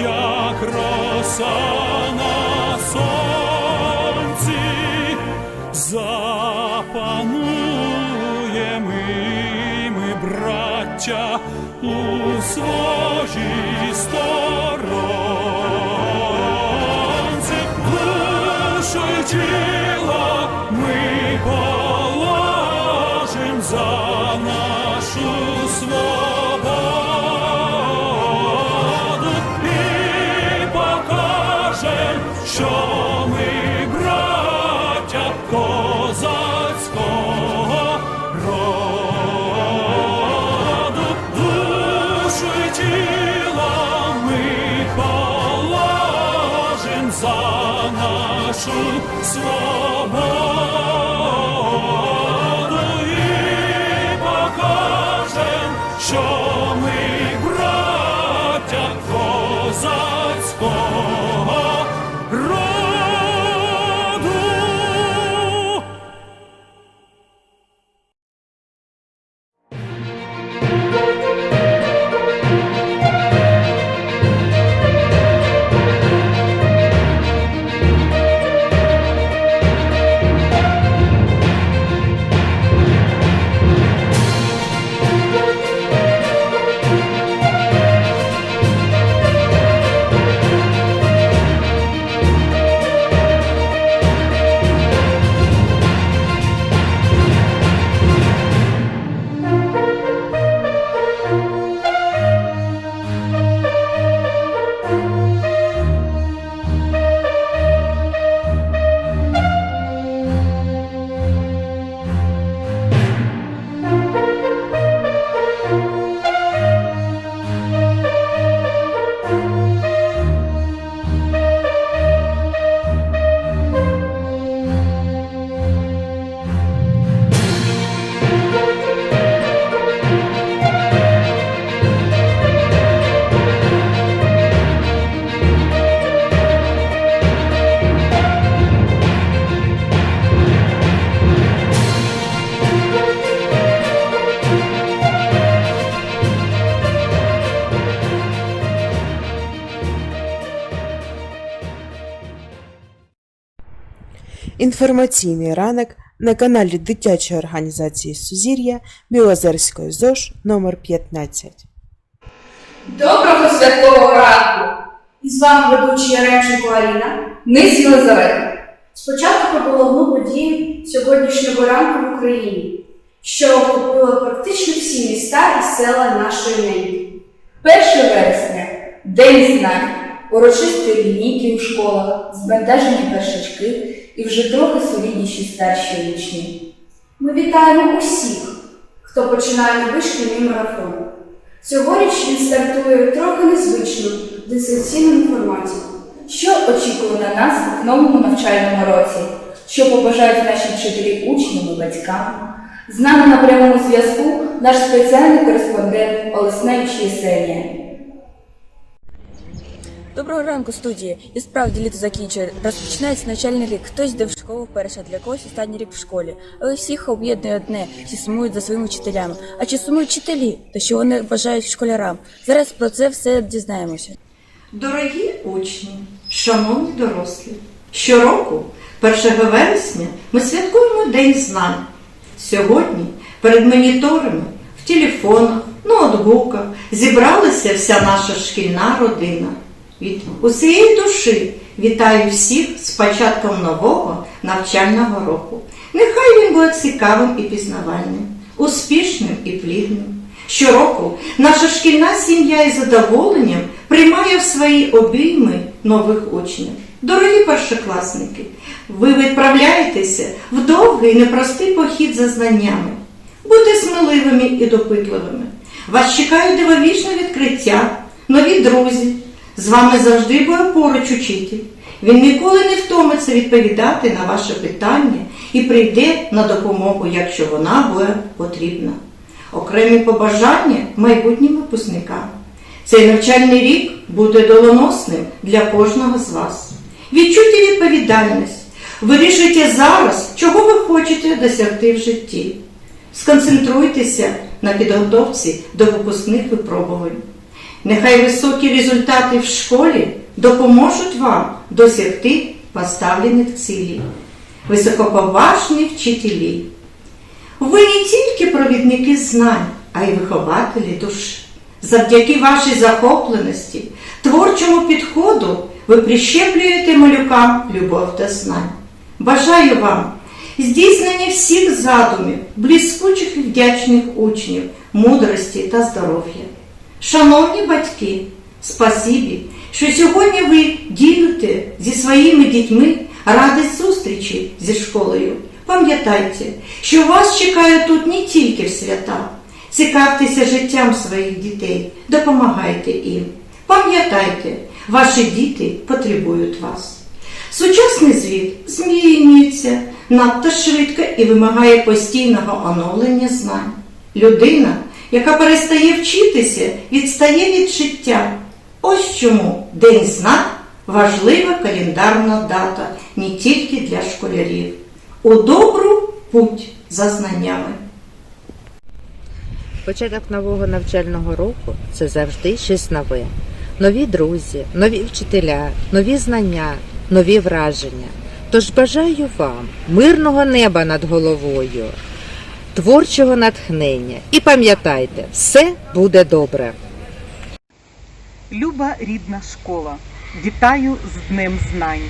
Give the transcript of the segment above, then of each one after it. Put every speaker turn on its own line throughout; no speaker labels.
як роса на сонці, запануємо ми, браття, у своїй сторонці, душу нашу свободу
Інформаційний ранок на каналі дитячої організації Сузір'я Білозерської ЗОЖ номер 15
Доброго святкового ранку!
І з вами ведучі Яремченко Аліна.
Низ Єлизавета.
Спочатку про головну подію сьогоднішнього ранку в Україні, що охопила практично всі міста і села нашої неньки.
1 вересня День знань, урочисті лінійки у школах, збентежені першачки і вже трохи солідніші старші учні.
Ми вітаємо усіх, хто починає вишкільний марафон. Цьогоріч він стартує трохи незвично в дистанційному форматі.
Що очікує на нас в новому навчальному році? Що побажають наші вчителі учням і батькам? З нами на прямому зв'язку наш спеціальний кореспондент Олесневич Єсенія.
Доброго ранку, студії. І справді літо закінчує. Розпочинається навчальний рік. Хтось йде в школу вперше, для когось останній рік в школі. Але всіх об'єднує одне, всі сумують за своїми вчителями. А чи сумують вчителі? Та що вони бажають школярам? Зараз про це все дізнаємося.
Дорогі учні, шановні дорослі, щороку, 1 вересня, ми святкуємо День знань. Сьогодні перед моніторами, в телефонах, ноутбуках зібралася вся наша шкільна родина. Від усієї душі вітаю всіх з початком нового навчального року. Нехай він буде цікавим і пізнавальним, успішним і плідним. Щороку наша шкільна сім'я із задоволенням приймає в свої обійми нових учнів. Дорогі першокласники, ви відправляєтеся в довгий непростий похід за знаннями. Будьте сміливими і допитливими. Вас чекають дивовічне відкриття, нові друзі, З вами завжди буде поруч учитель. Він ніколи не втомиться відповідати на ваше питання і прийде на допомогу, якщо вона буде потрібна. Окремі побажання майбутнім випускникам. Цей навчальний рік буде долоносним для кожного з вас. Відчуйте відповідальність. Вирішуйте зараз, чого ви хочете досягти в житті. Сконцентруйтеся на підготовці до випускних випробувань. Нехай високі результати в школі допоможуть вам досягти поставлених цілей. Високоповажні вчителі. Ви не тільки провідники знань, а й вихователі душі. Завдяки вашій захопленості, творчому підходу ви прищеплюєте малюкам любов до знань. Бажаю вам здійснення всіх задумів, блискучих і вдячних учнів, мудрості та здоров'я. Шановні батьки, спасибі, що сьогодні ви ділите зі своїми дітьми радість зустрічі зі школою. Пам'ятайте, що вас чекає тут не тільки в свята. Цікавтеся життям своїх дітей, допомагайте їм. Пам'ятайте, ваші діти потребують вас. Сучасний світ змінюється надто швидко і вимагає постійного оновлення знань. Людина, яка перестає вчитися, відстає від життя. Ось чому День знань важлива календарна дата не тільки для школярів. У добру путь за знаннями.
Початок нового навчального року це завжди щось нове. Нові друзі, нові вчителя, нові знання, нові враження. Тож бажаю вам мирного неба над головою, творчого натхнення. І пам'ятайте, все буде добре.
Люба рідна школа, вітаю з Днем Знань.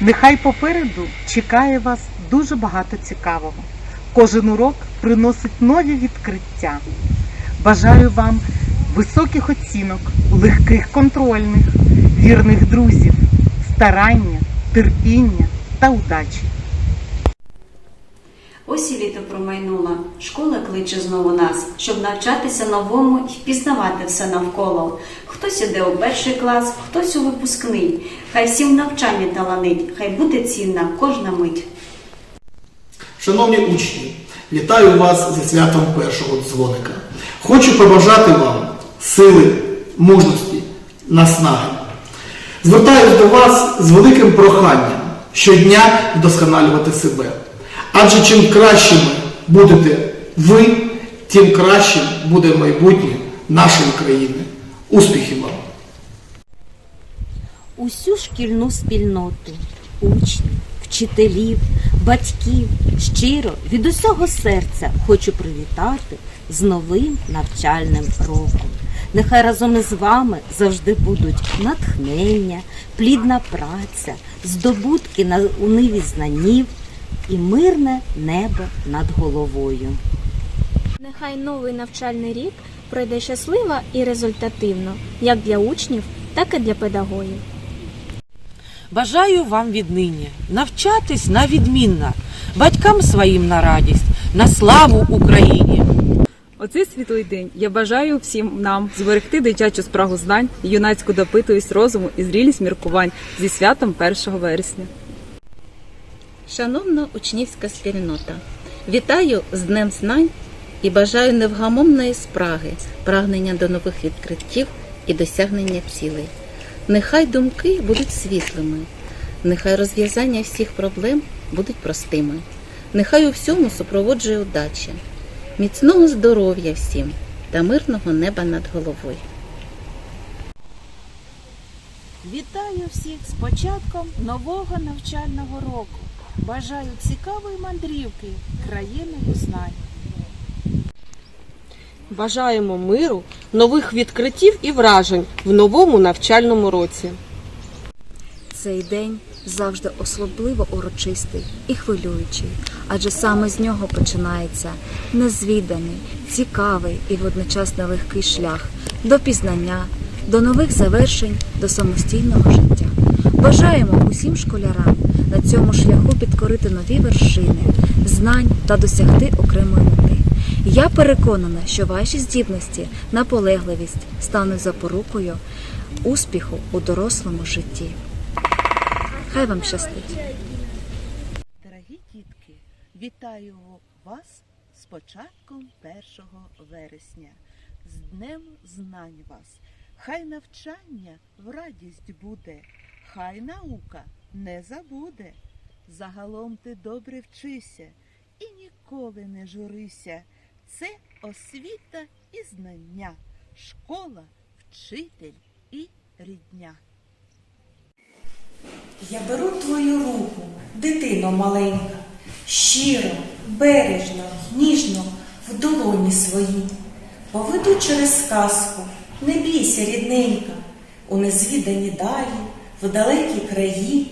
Нехай попереду чекає вас дуже багато цікавого. Кожен урок приносить нові відкриття. Бажаю вам високих оцінок, легких контрольних, вірних друзів, старання, терпіння та удачі.
Ось і літо промайнуло. Школа кличе знову нас, щоб навчатися новому і впізнавати все навколо. Хтось іде у перший клас, хтось у випускний. Хай всім навчання таланить, хай буде цінна кожна мить.
Шановні учні, вітаю вас зі святом першого дзвоника. Хочу побажати вам сили, мужності, наснаги. Звертаюсь до вас з великим проханням щодня вдосконалювати себе. Адже чим кращими будете ви, тим кращим буде майбутнє нашої країни. Успіхів вам!
усю шкільну спільноту, учнів, вчителів, батьків щиро від усього серця хочу привітати з новим навчальним роком. Нехай разом із вами завжди будуть натхнення, плідна праця, здобутки на у ниві знанів і мирне небо над головою.
Нехай новий навчальний рік пройде щасливо і результативно, як для учнів, так і для педагогів.
Бажаю вам віднині навчатись на відмінно, батькам своїм на радість, на славу Україні.
Оцей світлий день я бажаю всім нам зберегти дитячу спрагу знань, юнацьку допитливість розуму і зрілість міркувань зі святом 1 вересня.
Шановна учнівська спільнота, вітаю з Днем Знань і бажаю невгамовної спраги, прагнення до нових відкриттів і досягнення цілей. Нехай думки будуть світлими, нехай розв'язання всіх проблем будуть простими, нехай у всьому супроводжує удача, міцного здоров'я всім та мирного неба над головою.
Вітаю всіх з початком нового навчального року. Бажаю цікавої мандрівки країною знань.
Бажаємо миру, нових відкриттів і вражень в новому навчальному році.
Цей день завжди особливо урочистий і хвилюючий, адже саме з нього починається незвіданий, цікавий і водночас нелегкий шлях до пізнання, до нових завершень, до самостійного життя. Бажаємо усім школярам на цьому шляху підкорити нові вершини, знань та досягти окремої мети. Я переконана, що ваші здібності, наполегливість стануть запорукою
успіху у дорослому житті. Хай вам щастить!
Дорогі дітки, вітаю вас з початком 1 вересня, з Днем Знань вас. Хай навчання в радість буде, хай наука не забуде. Загалом ти добре вчися і ніколи не журися. Це освіта і знання, школа, вчитель і рідня.
Я беру твою руку, дитино маленька, щиро, бережно, ніжно в долоні свої. Поведу через сказку, не бійся, рідненька, у незвідані далі, в далекі краї.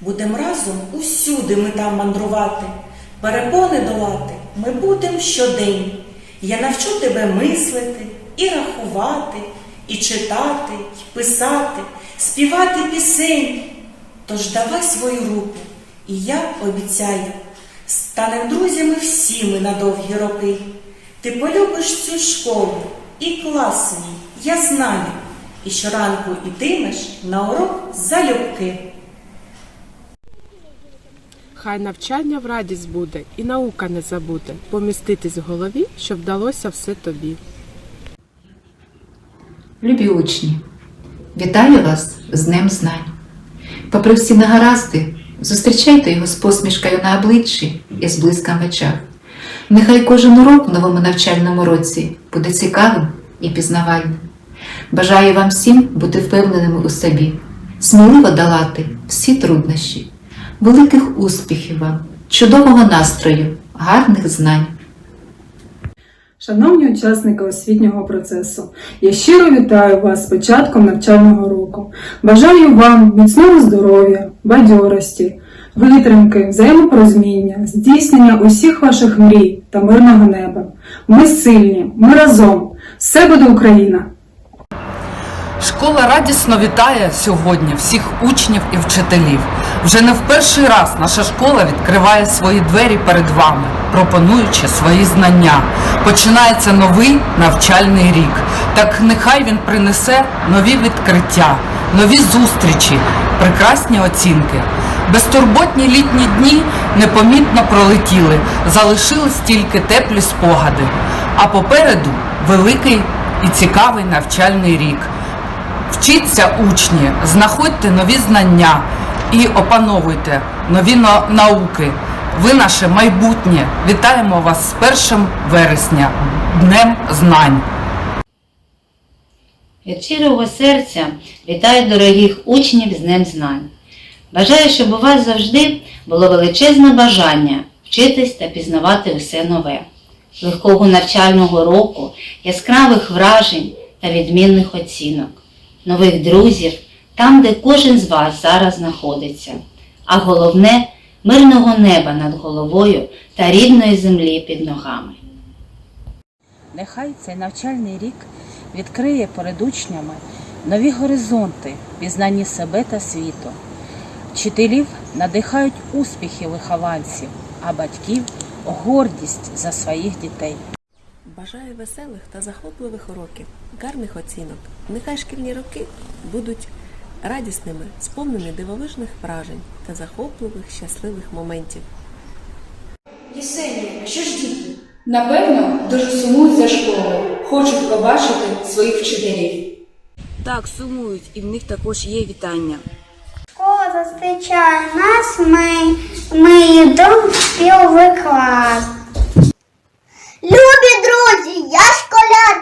Будем разом усюди ми там мандрувати, перепони долати ми будем щодень. Я навчу тебе мислити і рахувати, і читати, і писати, співати пісень. Тож давай свою руку, і я обіцяю, станем друзями всі ми на довгі роки. Ти полюбиш цю школу і клас свій, я знаю, і щоранку ітимеш на урок залюбки.
Хай навчання в радість буде, і наука не забуде поміститись в голові, щоб вдалося все тобі.
Любі учні, вітаю вас з Днем Знань. Попри всі негаразди, зустрічайте його з посмішкою на обличчі і з блиском в очах. Нехай кожен урок в новому навчальному році буде цікавим і пізнавальним. Бажаю вам всім бути впевненими у собі, сміливо долати всі труднощі, великих успіхів вам, чудового настрою, гарних знань.
Шановні учасники освітнього процесу, я щиро вітаю вас з початком навчального року. Бажаю вам міцного здоров'я, бадьорості, витримки, взаємопорозуміння, здійснення усіх ваших мрій та мирного неба. Ми сильні, ми разом. Все буде Україна!
Школа радісно вітає сьогодні всіх учнів і вчителів. Вже не в перший раз наша школа відкриває свої двері перед вами, пропонуючи свої знання. Починається новий навчальний рік. Так нехай він принесе нові відкриття, нові зустрічі, прекрасні оцінки. Безтурботні літні дні непомітно пролетіли, залишились тільки теплі спогади. А попереду великий і цікавий навчальний рік. Вчіться, учні, знаходьте нові знання і опановуйте нові науки. Ви наше майбутнє. Вітаємо вас з 1 вересня, Днем Знань.
Від щирого серця вітаю дорогих учнів з Днем Знань. Бажаю, щоб у вас завжди було величезне бажання вчитись та пізнавати усе нове, легкого навчального року, яскравих вражень та відмінних оцінок, нових друзів там, де кожен з вас зараз знаходиться, а головне мирного неба над головою та рідної землі під ногами.
Нехай цей навчальний рік відкриє перед учнями нові горизонти пізнанні себе та світу. Вчителів надихають успіхи вихованців, а батьків гордість за своїх дітей.
Бажаю веселих та захопливих уроків, гарних оцінок. Нехай шкільні роки будуть радісними, сповнені дивовижних вражень та захопливих щасливих моментів.
Єсенія, а що ж діти? Напевно, дуже сумують за школою, хочуть побачити своїх вчителів.
Так, сумують, і в них також є вітання.
Школа зустрічає нас, ми, ми йдемо в клас.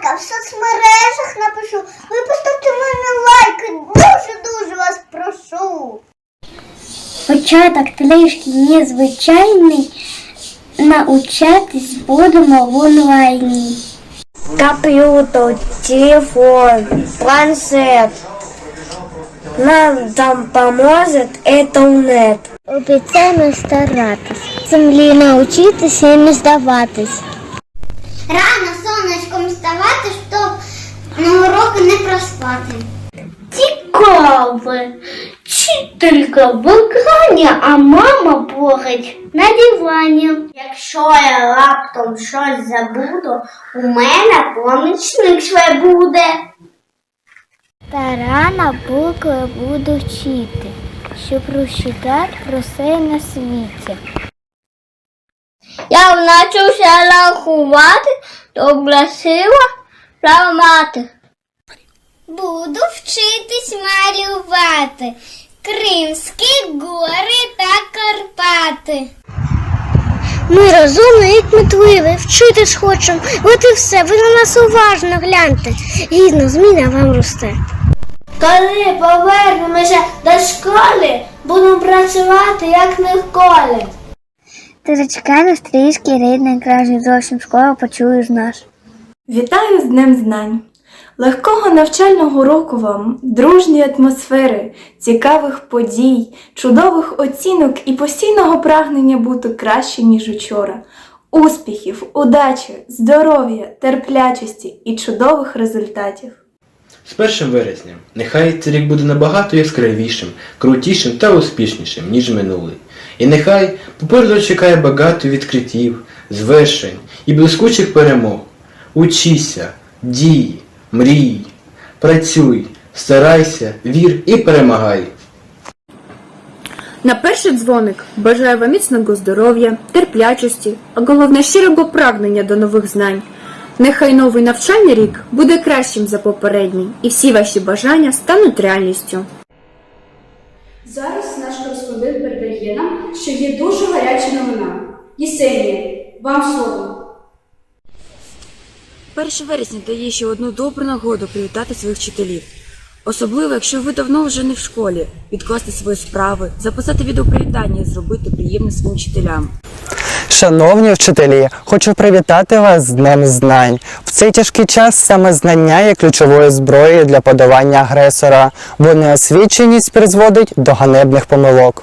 школярка, в соцмережах напишу. Ви поставте мене лайки, дуже-дуже вас прошу. Початок трішки незвичайний, научатись будемо в онлайні. Комп'ютер, телефон, планшет. Нам там поможет интернет. Обіцяємо старатись. Землі навчитися і не здаватись. Рано сонечком вставати, щоб на уроки не проспати. Цікаве. Вчителька в екрані, а мама порить на дивані. Якщо я раптом щось забуду, у мене помічник ще буде. Тарана букви буду вчити, щоб розчитати про все на світі. Я навчився рахувати, добре сила мати. Буду вчитись малювати Кримські гори та Карпати. Ми розумні і кмітливі, вчитись хочемо, от і все, ви на нас уважно гляньте. Гідна зміна вам росте. Коли повернемося до школи, будемо працювати як ніколи. Ти зачекай на стрічки, рідний, краще зовсім школу почуєш наш.
Вітаю з Днем Знань! Легкого навчального року вам, дружньої атмосфери, цікавих подій, чудових оцінок і постійного прагнення бути краще, ніж учора, успіхів, удачі, здоров'я, терплячості і чудових результатів.
З 1 вересня нехай цей рік буде набагато яскравішим, крутішим та успішнішим, ніж минулий. І нехай попереду чекає багато відкриттів, звершень і блискучих перемог. Учися, дій, мрій, працюй, старайся, вір і перемагай.
На перший дзвоник бажаю вам міцного здоров'я, терплячості, а головне щирого прагнення до нових знань. Нехай новий навчальний рік буде кращим за попередній, і всі ваші бажання стануть реальністю.
Зараз наш кореспондент нам, що є дуже гаряча новина. Єсенія, вам слово.
1 вересня дає ще одну добру нагоду привітати своїх вчителів. Особливо, якщо ви давно вже не в школі, відкласти свої справи, записати відеопривітання і зробити приємне своїм вчителям.
Шановні вчителі, хочу привітати вас з Днем Знань. В цей тяжкий час саме знання є ключовою зброєю для подолання агресора, бо неосвіченість призводить до ганебних помилок.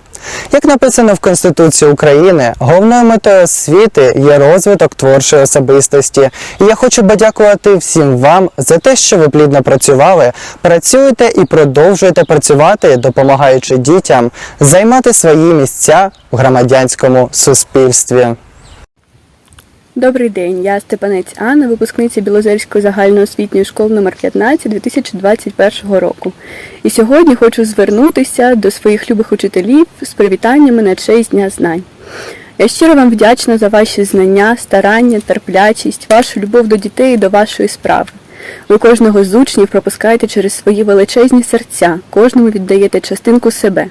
Як написано в Конституції України, головною метою освіти є розвиток творчої особистості. І я хочу подякувати всім вам за те, що ви плідно працювали, працюєте і продовжуєте працювати, допомагаючи дітям займати свої місця в громадянському суспільстві.
Добрий день, я Степанець Анна, випускниця Білозерської загальноосвітньої школи номер 15 2021 року. І сьогодні хочу звернутися до своїх любих учителів з привітаннями на честь Дня знань. Я щиро вам вдячна за ваші знання, старання, терплячість, вашу любов до дітей і до вашої справи. Ви кожного з учнів пропускаєте через свої величезні серця, кожному віддаєте частинку себе.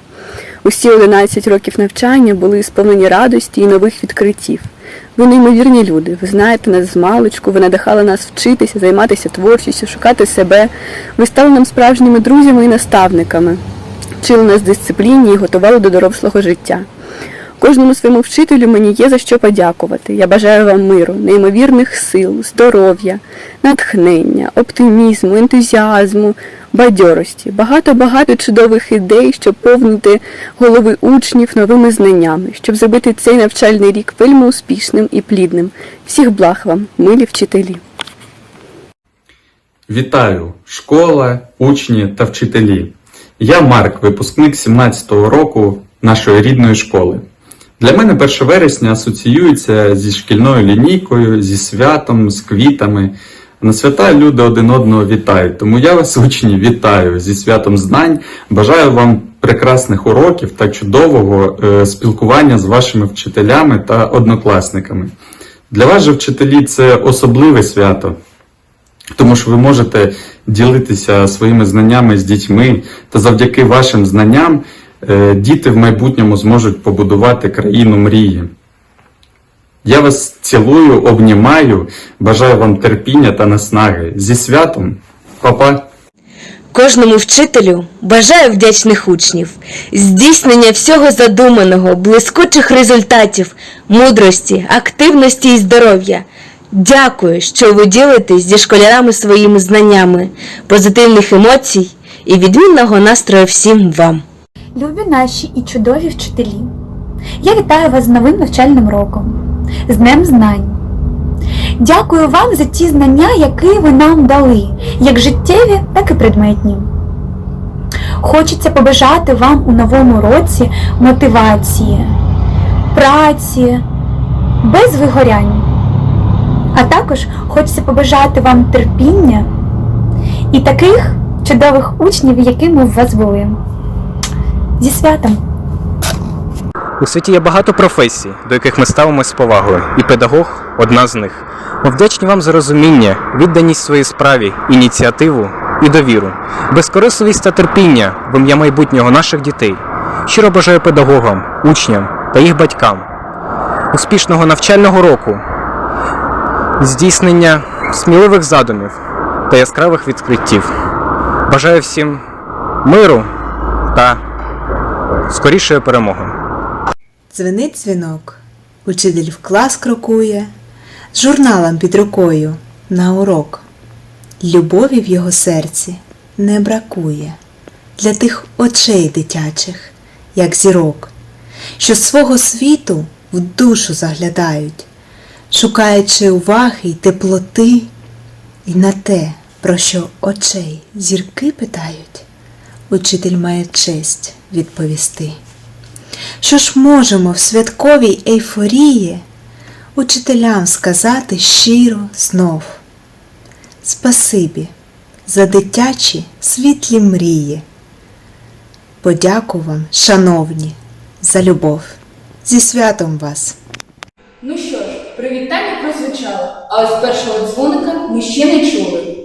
Усі 11 років навчання були сповнені радості і нових відкриттів. Ви неймовірні люди. Ви знаєте нас з маличку, ви надихали нас вчитися, займатися творчістю, шукати себе. Ви стали нам справжніми друзями і наставниками, вчили нас дисципліні і готували до дорослого життя. Кожному своєму вчителю мені є за що подякувати. Я бажаю вам миру, неймовірних сил, здоров'я, натхнення, оптимізму, ентузіазму, бадьорості, багато-багато чудових ідей, щоб повнити голови учнів новими знаннями, щоб зробити цей навчальний рік вельми успішним і плідним. Всіх благ вам, милі вчителі!
Вітаю, школа, учні та вчителі. Я Марк, випускник 17-го року нашої рідної школи. Для мене 1 вересня асоціюється зі шкільною лінійкою, зі святом, з квітами. На свята люди один одного вітають. Тому я вас, учні, вітаю зі святом знань. Бажаю вам прекрасних уроків та чудового е, спілкування з вашими вчителями та однокласниками. Для вас же вчителі це особливе свято, тому що ви можете ділитися своїми знаннями з дітьми, та завдяки вашим знанням діти в майбутньому зможуть побудувати країну мрії. Я вас цілую, обнімаю, бажаю вам терпіння та наснаги. Зі святом, Па-па!
Кожному вчителю бажаю вдячних учнів, здійснення всього задуманого, блискучих результатів, мудрості, активності і здоров'я. Дякую, що ви ділитесь зі школярами своїми знаннями, позитивних емоцій і відмінного настрою всім вам.
Любі наші і чудові вчителі! Я вітаю вас з новим навчальним роком, з Днем Знань. Дякую вам за ті знання, які ви нам дали, як життєві, так і предметні. Хочеться побажати вам у новому році мотивації, праці, без вигорянь. А також хочеться побажати вам терпіння і таких
чудових учнів, якими у вас були. Зі святом!
У світі є багато професій, до яких ми ставимося з повагою, і педагог одна з них. Ми вдячні вам за розуміння, відданість своїй справі, ініціативу і довіру, безкорисливість та терпіння в ім'я майбутнього наших дітей. Щиро бажаю педагогам, учням та їх батькам успішного навчального року, здійснення сміливих задумів та яскравих відкриттів. Бажаю всім миру та скорішої перемоги.
Дзвенить дзвінок, учитель в клас крокує, з журналом під рукою на урок. Любові в його серці не бракує для тих очей дитячих, як зірок, що свого світу в душу заглядають, шукаючи уваги й теплоти, і на те, про що очей зірки питають, учитель має честь відповісти. Що ж можемо в святковій ейфорії учителям сказати щиро знов? Спасибі за дитячі світлі мрії. Подяку вам, шановні, за любов. Зі святом вас!
Ну що ж, привітання прозвучало, а ось першого дзвоника ми ще не чули.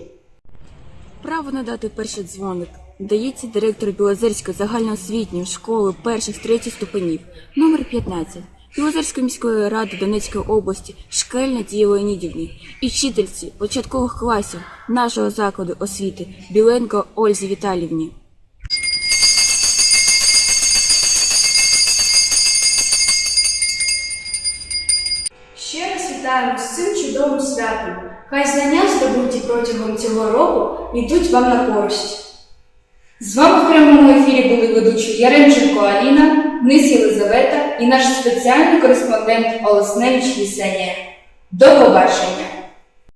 Право надати перший дзвоник дається директору Білозерської загальноосвітньої школи перших третіх ступенів номер 15 Білозерської міської ради Донецької області Шкельна Дії Леонідівні і вчительці початкових класів нашого закладу освіти Біленко Ользі Віталівні.
Ще раз вітаємо з цим чудовим святом. Хай знання, здобуті протягом цього року, йдуть вам на користь.
З вами в прямому ефірі були ведучі Яремченко Аліна, Низ Єлизавета і наш спеціальний кореспондент Олесневич Єсенія. До побачення!